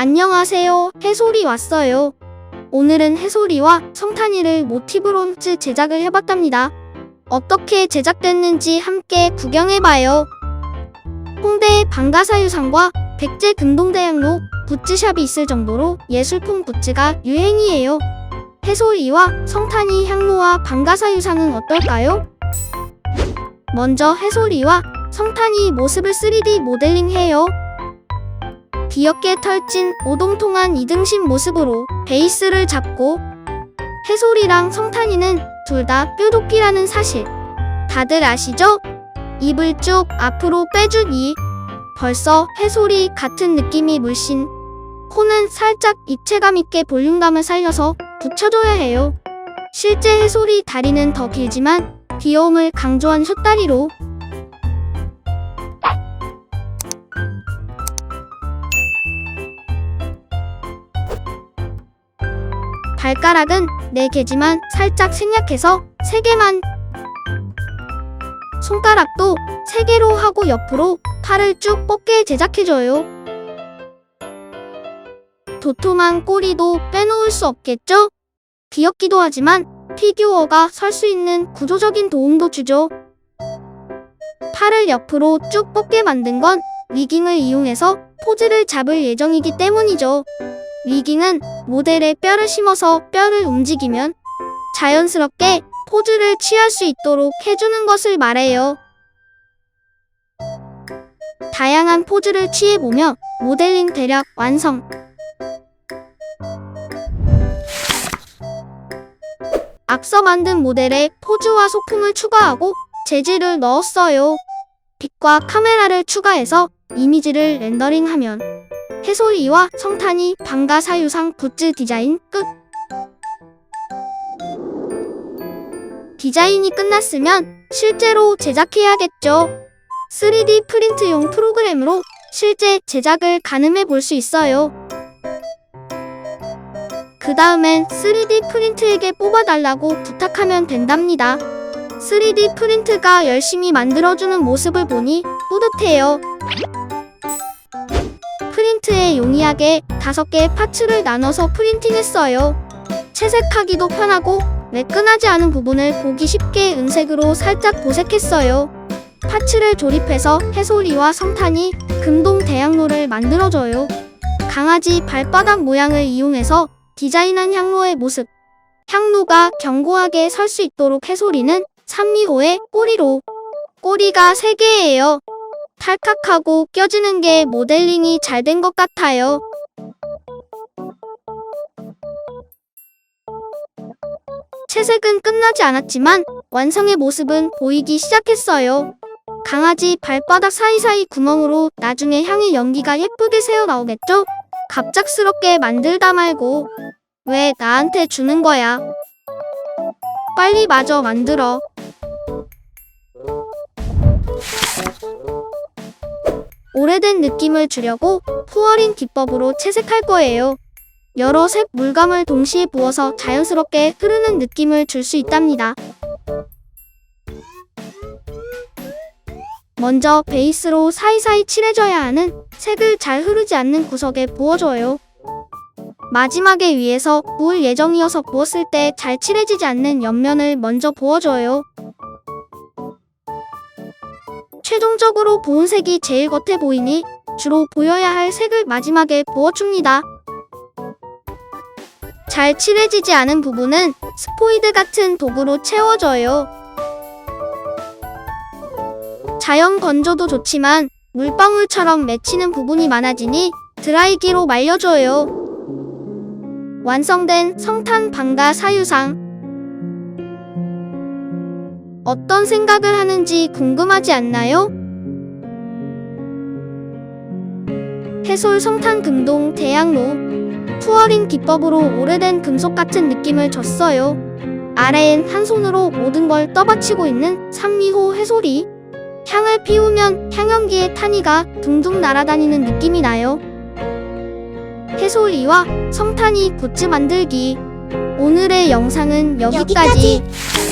안녕하세요. 해솔이 왔어요. 오늘은 해솔이와 성탄이를 모티브로 즈 제작을 해봤답니다. 어떻게 제작됐는지 함께 구경해봐요. 홍대에 방가사유상과 백제 금동대학로 굿즈샵이 있을 정도로 예술품 굿즈가 유행이에요. 해솔이와 성탄이 향로와 방가사유상은 어떨까요? 먼저 해솔이와 성탄이 모습을 3D 모델링해요. 귀엽게 털진 오동통한 이등신 모습으로 베이스를 잡고 해솔이랑 성탄이는 둘 다 뾰족이라는 사실 다들 아시죠? 입을 쭉 앞으로 빼주기 벌써 해솔이 같은 느낌이 물씬 코는 살짝 입체감 있게 볼륨감을 살려서 붙여줘야 해요. 실제 해솔이 다리는 더 길지만 귀여움을 강조한 숏다리로 발가락은 4개지만 살짝 생략해서 3개만 손가락도 3개로 하고 옆으로 팔을 쭉 뻗게 제작해줘요. 도톰한 꼬리도 빼놓을 수 없겠죠? 귀엽기도 하지만 피규어가 설 수 있는 구조적인 도움도 주죠. 팔을 옆으로 쭉 뻗게 만든 건 위깅을 이용해서 포즈를 잡을 예정이기 때문이죠. 위깅은 모델에 뼈를 심어서 뼈를 움직이면 자연스럽게 포즈를 취할 수 있도록 해주는 것을 말해요. 다양한 포즈를 취해보며 모델링 대략 완성. 앞서 만든 모델에 포즈와 소품을 추가하고 재질을 넣었어요. 빛과 카메라를 추가해서 이미지를 렌더링하면 해솔이와 성탄이 방가 사유상 굿즈 디자인 끝. 디자인이 끝났으면 실제로 제작해야겠죠. 3D 프린트용 프로그램으로 실제 제작을 가늠해 볼 수 있어요. 그 다음엔 3D 프린트에게 뽑아달라고 부탁하면 된답니다. 3D 프린트가 열심히 만들어주는 모습을 보니 뿌듯해요. 프린트에 용이하게 5개의 파츠를 나눠서 프린팅했어요. 채색하기도 편하고 매끈하지 않은 부분을 보기 쉽게 은색으로 살짝 도색했어요. 파츠를 조립해서 해솔이와 성탄이 금동 대향로를 만들어줘요. 강아지 발바닥 모양을 이용해서 디자인한 향로의 모습. 향로가 견고하게 설 수 있도록 해솔이는 산미호의 꼬리로. 꼬리가 3개예요. 탈칵하고 껴지는 게 모델링이 잘 된 것 같아요. 채색은 끝나지 않았지만 완성의 모습은 보이기 시작했어요. 강아지 발바닥 사이사이 구멍으로 나중에 향의 연기가 예쁘게 새어 나오겠죠? 갑작스럽게 만들다 말고 왜 나한테 주는 거야? 빨리 마저 만들어. 오래된 느낌을 주려고 푸어링 기법으로 채색할 거예요. 여러 색 물감을 동시에 부어서 자연스럽게 흐르는 느낌을 줄 수 있답니다. 먼저 베이스로 사이사이 칠해줘야 하는 색을 잘 흐르지 않는 구석에 부어줘요. 마지막에 위에서 부을 예정이어서 부었을 때 잘 칠해지지 않는 옆면을 먼저 부어줘요. 최종적으로 부은 색이 제일 겉에 보이니 주로 보여야 할 색을 마지막에 부어줍니다. 잘 칠해지지 않은 부분은 스포이드 같은 도구로 채워줘요. 자연 건조도 좋지만 물방울처럼 맺히는 부분이 많아지니 드라이기로 말려줘요. 완성된 성탄 방가 사유상. 어떤 생각을 하는지 궁금하지 않나요? 해솔 성탄 금동 대양로 투어링 기법으로 오래된 금속 같은 느낌을 줬어요. 아래엔 한 손으로 모든 걸 떠받치고 있는 산미호 해솔이 향을 피우면 향연기의 타니가 둥둥 날아다니는 느낌이 나요. 해솔이와 성탄이 굿즈 만들기 오늘의 영상은 여기까지. 여기까지.